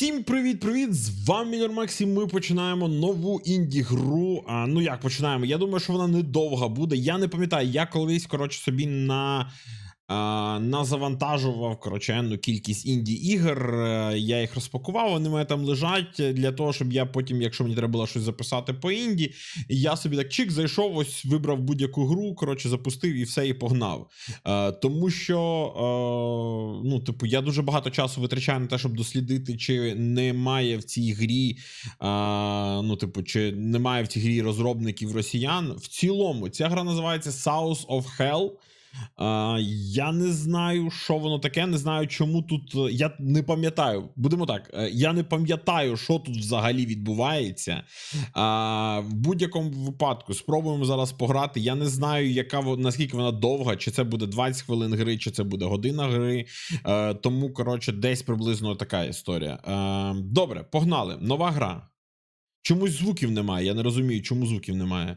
Всім привіт-привіт! З вами Мінор Макс і ми починаємо нову інді-гру. А, ну як починаємо? Я думаю, що вона недовга буде. Я не пам'ятаю, я колись, коротше, собі на. А, назавантажував коротше, енну кількість інді-ігор. Е, Я їх розпакував, вони мене там лежать для того, щоб я потім, якщо мені треба було щось записати по інді, я собі так чик зайшов, ось вибрав будь-яку гру, коротше, запустив і все і погнав. Е, тому що, е, ну, типу, я дуже багато часу витрачаю на те, щоб дослідити, чи немає в цій грі, е, ну, типу, чи немає в цій грі розробників росіян. В цілому, ця гра називається South of Hell. Я не знаю, що воно таке, не знаю, чому тут. е, Я не пам'ятаю. Будемо так. е, Я не пам'ятаю, що тут взагалі відбувається. В будь-якому випадку спробуємо зараз пограти. Я не знаю, яка наскільки вона довга, чи це буде 20 хвилин гри, чи це буде година гри. Е, тому, коротше, десь приблизно така історія. Добре, погнали. Нова гра. Чомусь звуків немає. Я не розумію, чому звуків немає.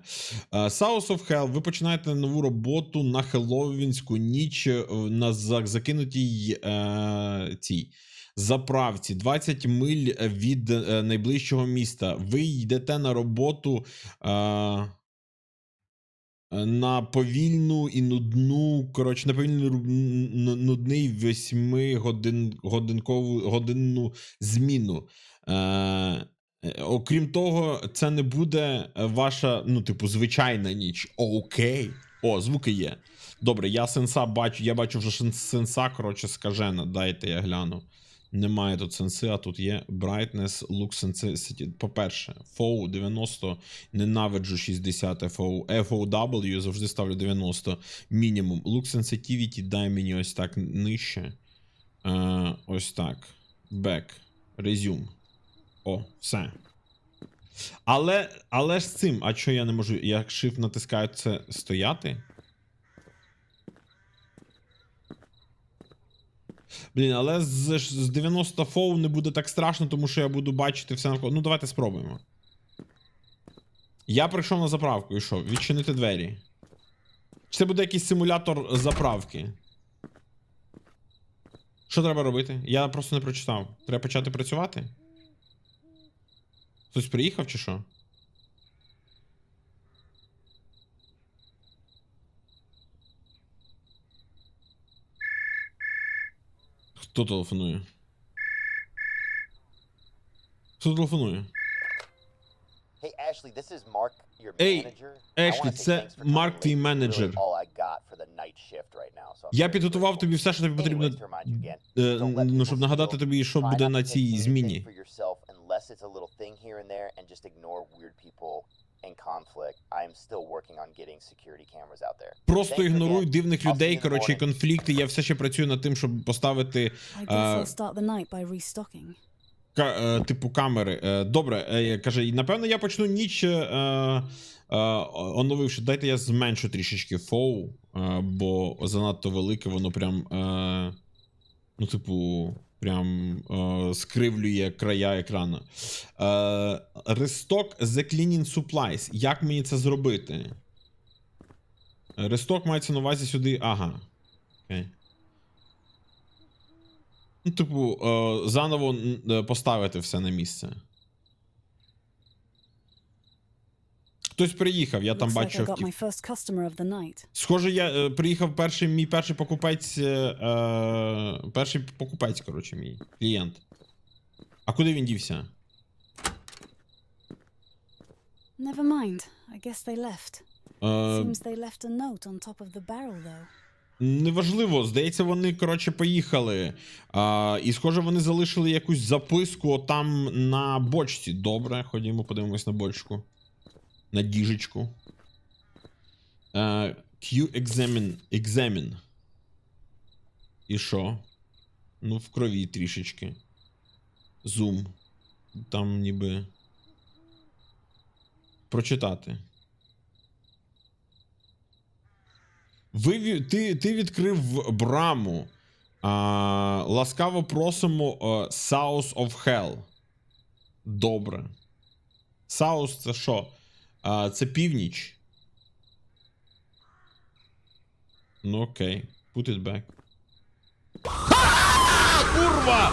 Е, South of Hell, ви починаєте нову роботу на Хеллоуінську ніч е, на закинутій е, цій заправці 20 миль від е, найближчого міста. Ви йдете на роботу. Е, на повільну і нудну, коротше, на повільну нудний восьми годин, годинкову годинну зміну. Е, окрім того, це не буде ваша, ну, типу, звичайна ніч. Окей. О, звуки є. Добре, я сенса бачу, я бачу вже сенса, коротше, скажена. Дайте я гляну. Немає тут сенси, а тут є Brightness, Look Sensity. По-перше, FOW 90, ненавиджу 60 FOW. FOW завжди ставлю 90 мінімум. Look Sensitivity дай мені ось так нижче. Е, ось так. Back. Resume. О, все. Але, але ж з цим, а що я не можу? Я shift натискаю це стояти? Блін, але з, з 90 фоу не буде так страшно, тому що я буду бачити все навколо. Ну, давайте спробуємо. Я прийшов на заправку і що? Відчинити двері. Чи це буде якийсь симулятор заправки? Що треба робити? Я просто не прочитав. Треба почати працювати? Хтось приїхав чи що? Хто телефонує? Хто телефонує? Wanna say це Марк, твій менеджер. Я підготував тобі все, що тобі потрібно, е, ну, щоб нагадати тобі, що буде на цій зміні. Unless it's a little thing here and there, and just ignore weird people and conflict. I am still working on getting security cameras out there. Просто ігноруй дивних людей, коротше, конфлікти. Я все ще працюю над тим, щоб поставити, I guess Uh, I'll start the night by restocking. ка- е, типу, камери. Е, Добре, е, каже, і, напевно, я почну ніч, е, е, оновивши. Дайте я зменшу трішечки фоу, е, бо занадто велике, воно прям. Е, ну, типу, прям е, скривлює края екрану. Е, Restock The Cleaning Supplies. Як мені це зробити? Ресток мається на увазі сюди. Ага. Окей. Ну, типу, е, заново е, поставити все на місце. Хтось приїхав, я там night. Схоже, я е, приїхав перший мій перший покупець. Е, е, перший покупець, коротше, мій клієнт. А куди він дівся? Never mind. I guess they left. Е, Seems they left a note on top of the barrel, though. Неважливо, здається, вони, коротше, поїхали. А, і, схоже, вони залишили якусь записку там на бочці. Добре, ходімо, подивимось на бочку. На діжечку. А, Q examine. examine. І що? Ну, в крові трішечки. Zoom. Там ніби. Прочитати. Ви, ти, ти відкрив браму. А, ласкаво просимо а, South of Hell. Добре. South це що? А, Це північ. Ну окей. Put it back. Курва!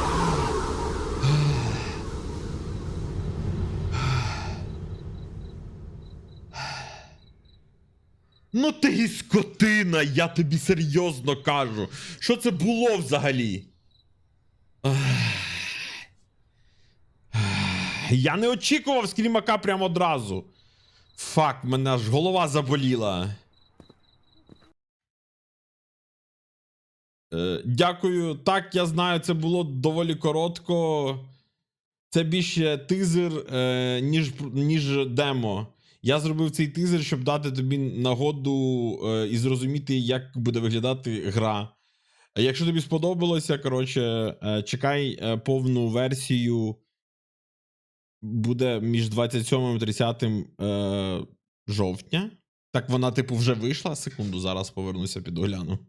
Ну ти і скотина, я тобі серйозно кажу. Що це було взагалі? Я не очікував скрімака прямо одразу. Фак, мене аж голова заболіла. Е, дякую. Так, я знаю, це було доволі коротко. Це більше тизер, е, ніж, ніж демо. Я зробив цей тизер, щоб дати тобі нагоду е, і зрозуміти, як буде виглядати гра. Якщо тобі сподобалося, коротше, е, чекай е, повну версію. Буде між 27 і 30 е, жовтня. Так вона, типу, вже вийшла. Секунду, зараз повернуся під огляну.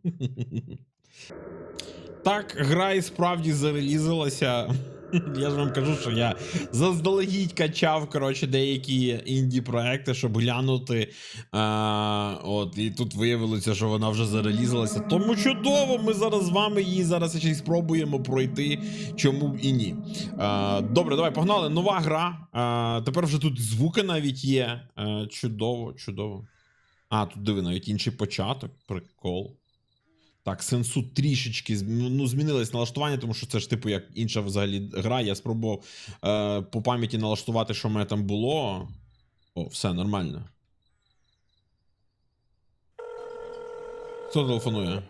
Так, гра і справді зарелізилася. Я ж вам кажу, що я заздалегідь качав коротше, деякі інді проекти, щоб глянути. А, от, і тут виявилося, що вона вже зарелізилася. Тому чудово, ми зараз з вами її зараз ще й спробуємо пройти. Чому б і ні. А, добре, давай, погнали. Нова гра. А, тепер вже тут звуки навіть є. А, чудово, чудово. А, тут диви, навіть інший початок. Прикол. Так, сенсу трішечки ну, змінилось налаштування, тому що це ж типу як інша взагалі гра. Я спробував е, по пам'яті налаштувати, що в мене там було. О, все нормально. Хто телефонує?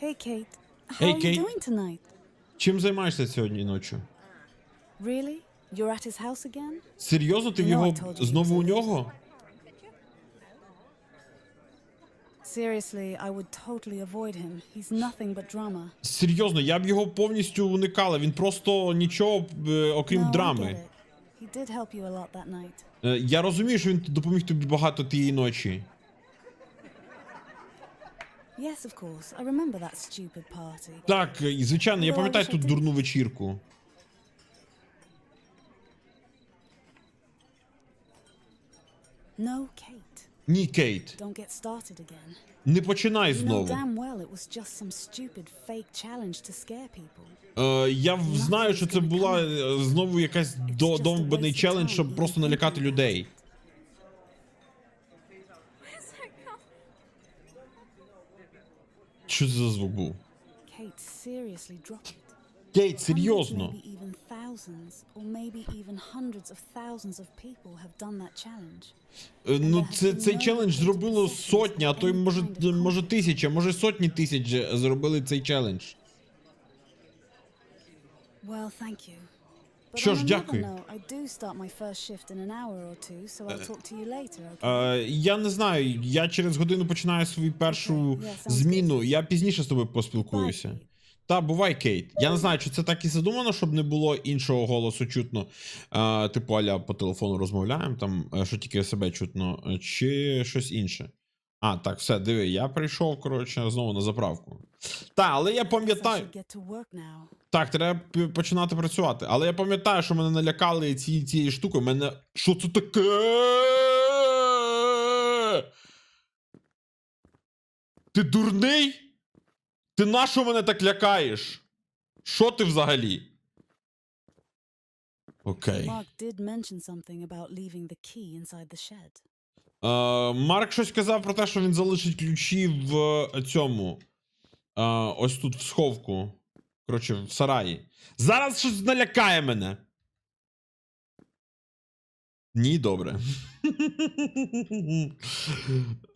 Hey, Kate. How Hey, are Kate. you doing tonight? Чим займаєшся сьогодні ночі? Really? You're at his house again? Серйозно, ти в його знову у нього? Seriously, I would totally avoid him. He's nothing but drama. Серйозно, я б його повністю уникала. Він просто нічого, е, окрім драми. He did help you a lot that night. Е, Я розумію, що він допоміг тобі багато тієї ночі. Yes, of course. I remember that stupid party. Так, звичайно, я пам'ятаю ту дурну вечірку. No, Kate. Ні, Кейт, Don't get started again. не починай знову. damn well it was just some stupid fake challenge to scare people. Е, я в- знаю, що це була е, знову якась до, довбаний челендж, щоб просто налякати людей. Що це за звук був? Kate, seriously, drop it. Кейт, серйозно. Е, Ну, це, цей челендж зробило сотні, а то й може, може тисяча, може сотні тисяч е, зробили цей челендж. Що ж, дякую. Е, я не знаю, я через годину починаю свою першу зміну. Я пізніше з тобою поспілкуюся. Та, бувай, Кейт. Я не знаю, чи це так і задумано, щоб не було іншого голосу чутно. Е, типу, аля по телефону розмовляємо, там, е, що тільки себе чутно, е, чи щось інше. А, так, все, диви, я прийшов, коротше, знову на заправку. Та, але я пам'ятаю. Так, треба починати працювати. Але я пам'ятаю, що мене налякали ці, цією штукою. Мене. Що це таке? Ти дурний? Ти нащо мене так лякаєш? Що ти взагалі? Окей. Е, Марк щось казав про те, що він залишить ключі в е, цьому. Е, ось тут в сховку. Коротше, в сараї. Зараз щось налякає мене. Ні, добре.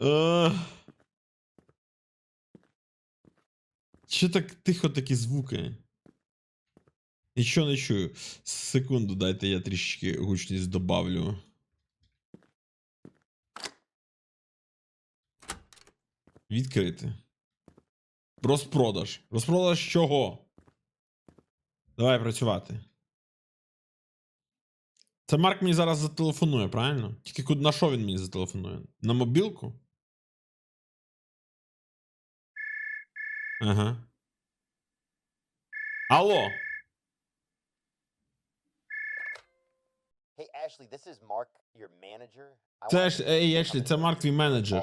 Що так тихо такі звуки? Нічого не чую. Секунду, дайте я трішечки гучність добавлю. Відкрити. Розпродаж. Розпродаж чого? Давай працювати. Це Марк мені зараз зателефонує, правильно? Тільки на що він мені зателефонує? На мобілку? Manager. I Це ж, ей, Ешлі, це Марк, твій менеджер.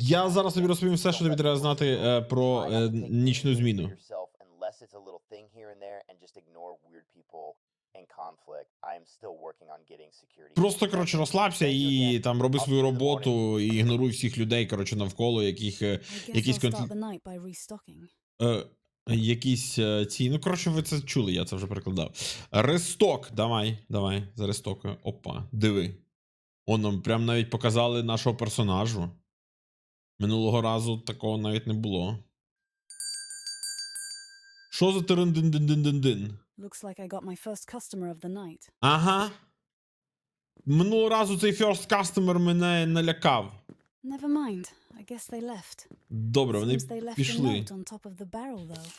Я зараз тобі розповім все, що тобі треба знати е, про е, нічну зміну. Просто, коротше, розслабся і там роби свою роботу і ігноруй всіх людей, коротше, навколо, яких. е, I guess Якийсь I'll конфлікт- start the night by restocking. Е, якісь е, ці. Ну, коротше, ви це чули, я це вже перекладав. Ресток. Давай, давай, за рестокою. Опа, диви. Он нам прям навіть показали нашого персонажу. Минулого разу такого навіть не було. Що за тирин-дин-дин-дин-дин-дин? Looks like I got my first customer of the night. Ага. Минулого разу цей first customer мене налякав. Never mind. I guess they left. Добре, вони Seems they left a пішли. note on top of the barrel, though.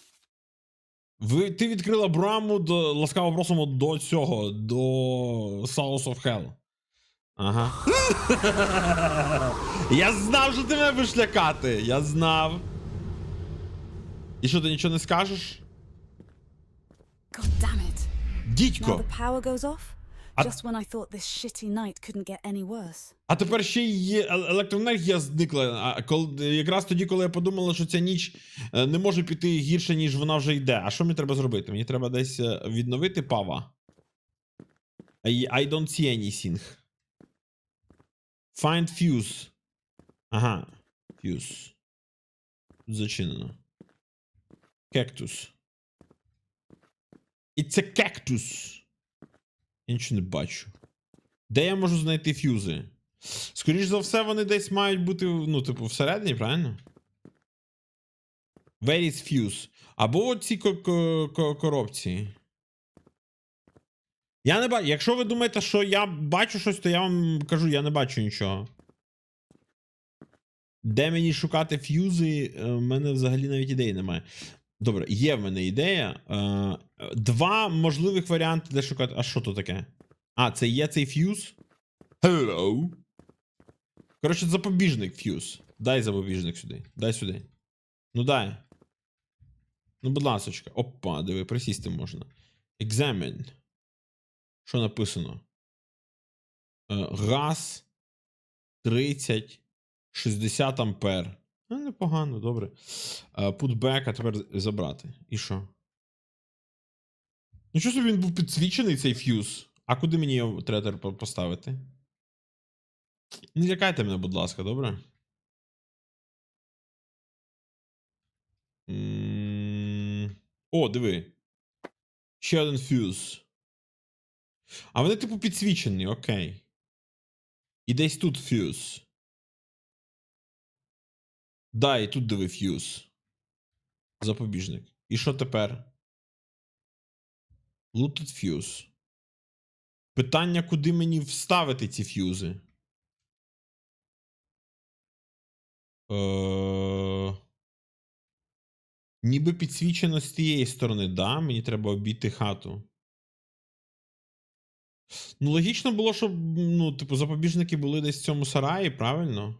Ви, ти відкрила браму до ласкаво просимо до цього, до South of Hell. Ага. Я знав, що ти мене будеш лякати. Я знав. І що, ти нічого не скажеш? God damn it! Дідько! the power goes off? I- Just when I thought this shitty night couldn't get any worse. А тепер ще й електроенергія зникла. А коли, якраз тоді, коли я подумала, що ця ніч е, не може піти гірше, ніж вона вже йде. А що мені треба зробити? Мені треба десь е, відновити пава. I, I don't see anything. Find fuse. Ага. Fuse. Зачинено. Cactus. It's a cactus. Я нічого не бачу. Де я можу знайти фюзи? Скоріш за все, вони десь мають бути, ну, типу, всередині, правильно? Where is fuse? Або от ці ко- ко- ко- коробці. Я не бачу. Якщо ви думаєте, що я бачу щось, то я вам кажу, я не бачу нічого. Де мені шукати ф'юзи, е, в мене взагалі навіть ідеї немає. Добре, є в мене ідея. Е, Два можливих варіанти, де шукати. А що то таке? А, це є цей ф'юз? Hello. Коротше, запобіжник ф'юз. Дай запобіжник сюди. Дай сюди. Ну дай. Ну, будь ласочка. Опа, диви, присісти можна. Examine. Що написано? Газ 30, 60 ампер. Ну, непогано, добре. Е, а тепер забрати. І що? Ну, що собі він був підсвічений, цей ф'юз? А куди мені його треба поставити? Не лякайте мене, будь ласка, добре? О, диви. Ще один фьюз. А вони, типу, підсвічені, окей. І десь тут фьюз. Да, і тут диви фьюз. Запобіжник. І що тепер? Looted фьюз. Питання, куди мені вставити ці фьюзи? Е... Ніби підсвічено з тієї сторони, да? Мені треба обійти хату. Ну, логічно було, щоб, ну, типу, запобіжники були десь в цьому сараї, правильно?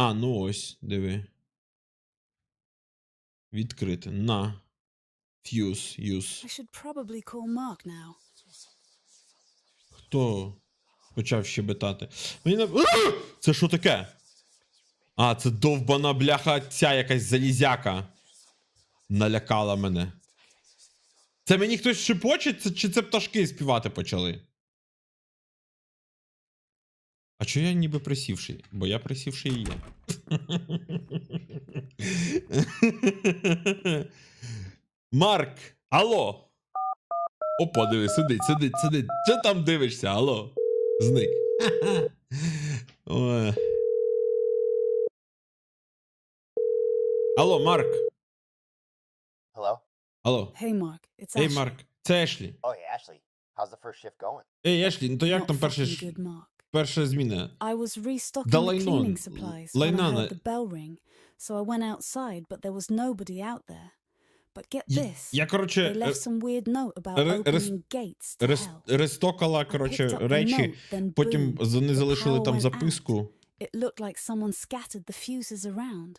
А, ну ось, диви. Відкрити. На. Фьюз, юз. I should probably call Mark now. Хто почав щебетати? Мені не... Це що таке? А, це довбана бляха ця якась залізяка. Налякала мене. Це мені хтось шепоче, чи це пташки співати почали? А чого я ніби присівший? Бо я присівший і є. Марк, алло. Опа, диви, сидить, сидить, сидить. Що там дивишся? Алло? Зник. Алло, Марк. Hello? Алло. Hey, Mark. It's Ей, Ashley. Марк. Це Ешлі. Oh, hey, Ashley. How's the first shift going? Ей, Ешлі, ну то як Not там перша, fucking ж- good, Mark. Перша зміна? I was restocking the cleaning supplies лайна when I heard the bell ring, so I went outside, but there was nobody out there. But get this. я They left е, some weird note about рес- opening gates to рес- hell. рестокала, the речі, потім boom, вони залишили там записку. It looked like someone scattered the fuses around.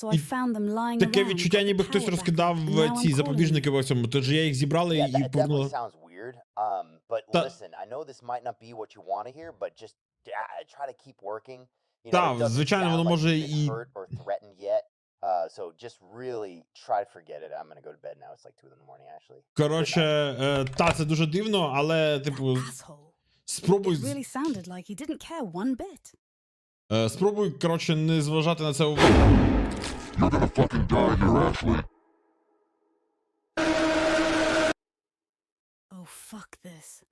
So I found them lying Таке around, відчуття, ніби хтось розкидав е, ці запобіжники по всьому. Тож я їх зібрали Yeah, і that, weird. Um, but Та- listen, I know this might not be what you want to hear, but just uh, try to keep working. You know, Так, звичайно, воно може і- hurt or threatened yet. Uh, so just really try to forget it. I'm gonna go to bed now. It's like two in the morning, actually. Коротше, е, та, це дуже дивно, але, типу, Asshole. спробуй. It з- really sounded like he didn't care one bit. Е, спробуй, коротше, не зважати на це увагу. You're gonna fucking die here, Ashley. Fuck this.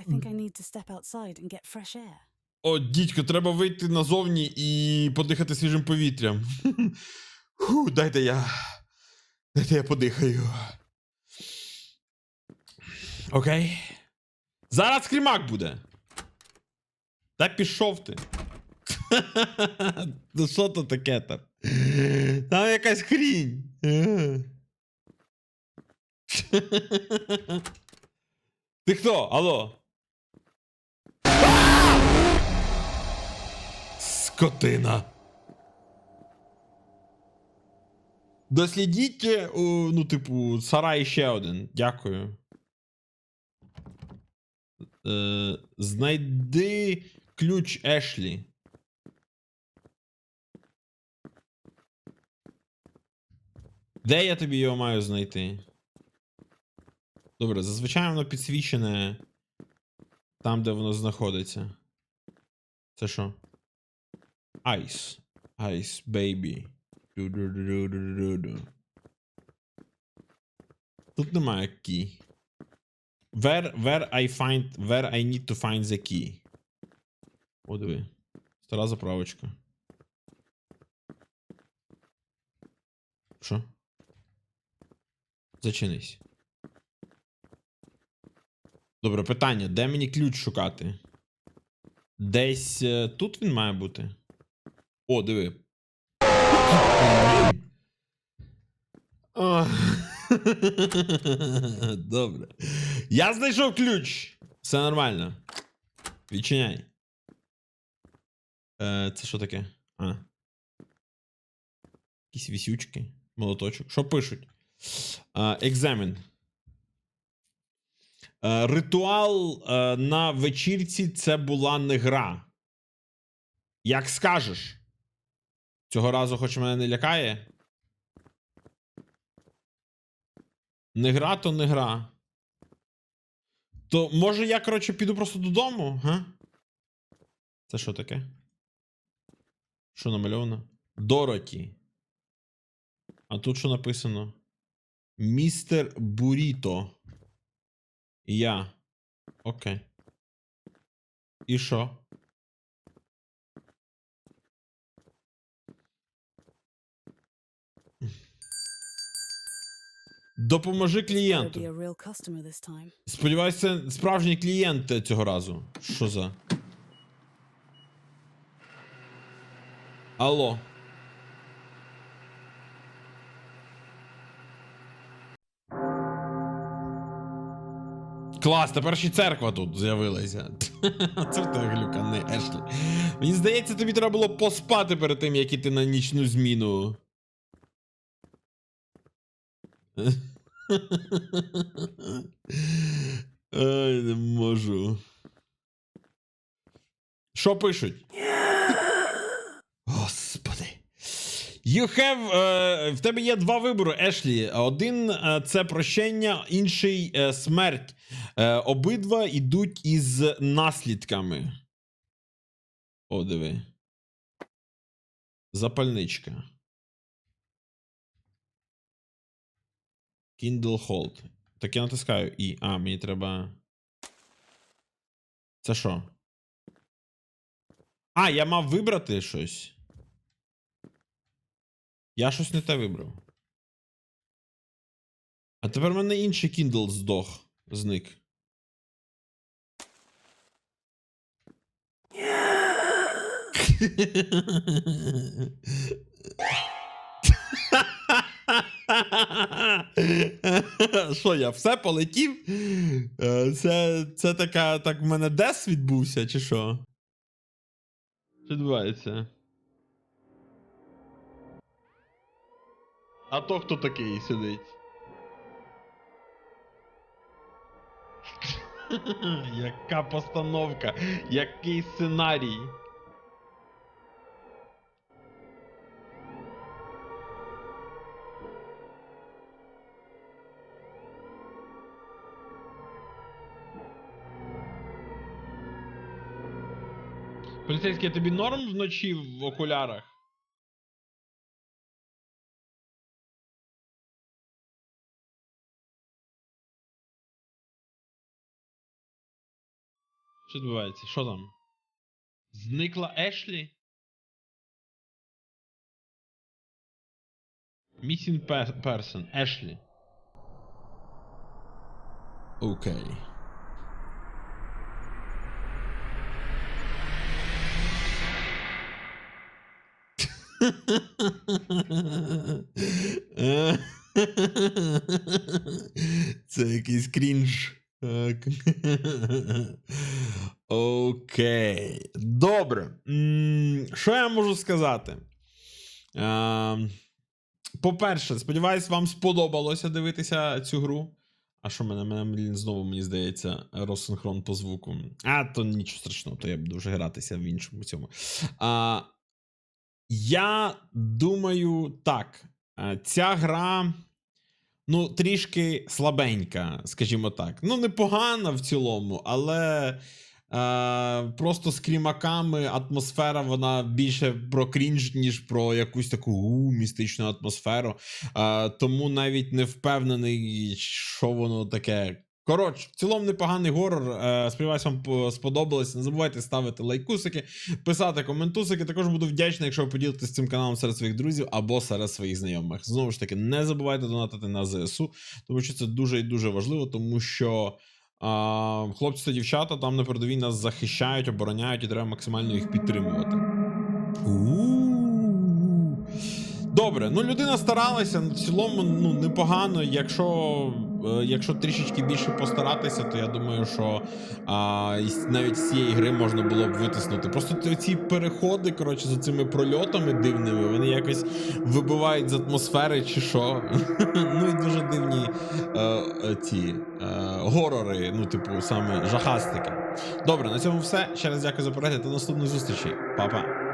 I think I need to step outside and get fresh air. О, дідько, треба вийти назовні і подихати свіжим повітрям. Фу, дайте я. Дайте я подихаю. Окей. Зараз скрімак буде. Та пішов ти. Ну що то таке там? Там якась хрінь. Ти хто? Алло? Скотина. Дослідіть, е, ну, типу, сарай ще один. Дякую. Е, знайди ключ Ешлі. Де я тобі його маю знайти? Добре, зазвичай воно підсвічене там, де воно знаходиться. Це що? Ice. Ice baby. Тут немає key. Where, where I find, where I need to find the key. О, диви. Стара заправочка. Що? Зачинись. Добре, питання. Де мені ключ шукати? Десь е, тут він має бути. О, диви. Добре. Я знайшов ключ. Все нормально. Відчиняй. Е, це що таке? А. Якісь вісючки. Молоточок. Що пишуть? Екзамен. Е, ритуал е, на вечірці це була не гра. Як скажеш. Цього разу хоч мене не лякає. Не гра, то не гра. То може я, коротше, піду просто додому, га? Це що таке? Що намальовано? Дороті. А тут що написано? Містер Буріто. Я. Окей. І що? Допоможи клієнту. Сподіваюся, справжній клієнт цього разу. Що за? Алло. Клас, тепер ще церква тут з'явилася. Це в тебе глюка, не Ешлі. Мені здається, тобі треба було поспати перед тим, як іти на нічну зміну. Ай, не можу. Що пишуть? You have, е, в тебе є два вибори, Ешлі. Один е, це прощення, інший е, смерть. Е, обидва йдуть із наслідками. О, диви. Запальничка. Kindle Hold. Так я натискаю І. А, мені треба. Це що? А, я мав вибрати щось. Я щось не те вибрав. А тепер в мене інший Kindle здох. Зник. Що я все полетів? Е, Це, це така. Так в мене дес відбувся, чи що? Що відбувається? А то хто такий сидить? Яка постановка? Який сценарій? Поліцейський, а тобі норм вночі в окулярах? Що відбувається? Що там? Зникла Ешлі? Missing pe- person. Ешлі. Окей. Це якийсь крінж. Окей. Добре. Що я можу сказати? Ем, По-перше, сподіваюсь, вам сподобалося дивитися цю гру. А що мене, мене знову, мені здається, розсинхрон по звуку. А, то нічого страшного, то я буду вже гратися в іншому цьому. А, я думаю, так. е, Ця гра. Ну, трішки слабенька, скажімо так. Ну, непогана в цілому, але е, просто з крімаками атмосфера вона більше про крінж, ніж про якусь таку у, містичну атмосферу. Е, тому навіть не впевнений, що воно таке. Коротше, в цілому непоганий горор. Е, сподіваюсь, вам сподобалось. Не забувайте ставити лайкусики, писати коментусики. Також буду вдячний, якщо ви поділитесь цим каналом серед своїх друзів або серед своїх знайомих. Знову ж таки, не забувайте донатити на ЗСУ, тому що це дуже і дуже важливо, тому що. А, хлопці та дівчата там на передовій нас захищають, обороняють і треба максимально їх підтримувати. Добре, ну людина старалася, в цілому ну, непогано. Якщо, якщо трішечки більше постаратися, то я думаю, що а, навіть з цієї гри можна було б витиснути. Просто ці переходи, коротше, за цими прольотами дивними, вони якось вибивають з атмосфери чи що. ну і дуже дивні е, е, ці е, горори, ну, типу, саме жахастики. Добре, на цьому все. Ще раз дякую за перегляд до наступних зустрічей. Па-па.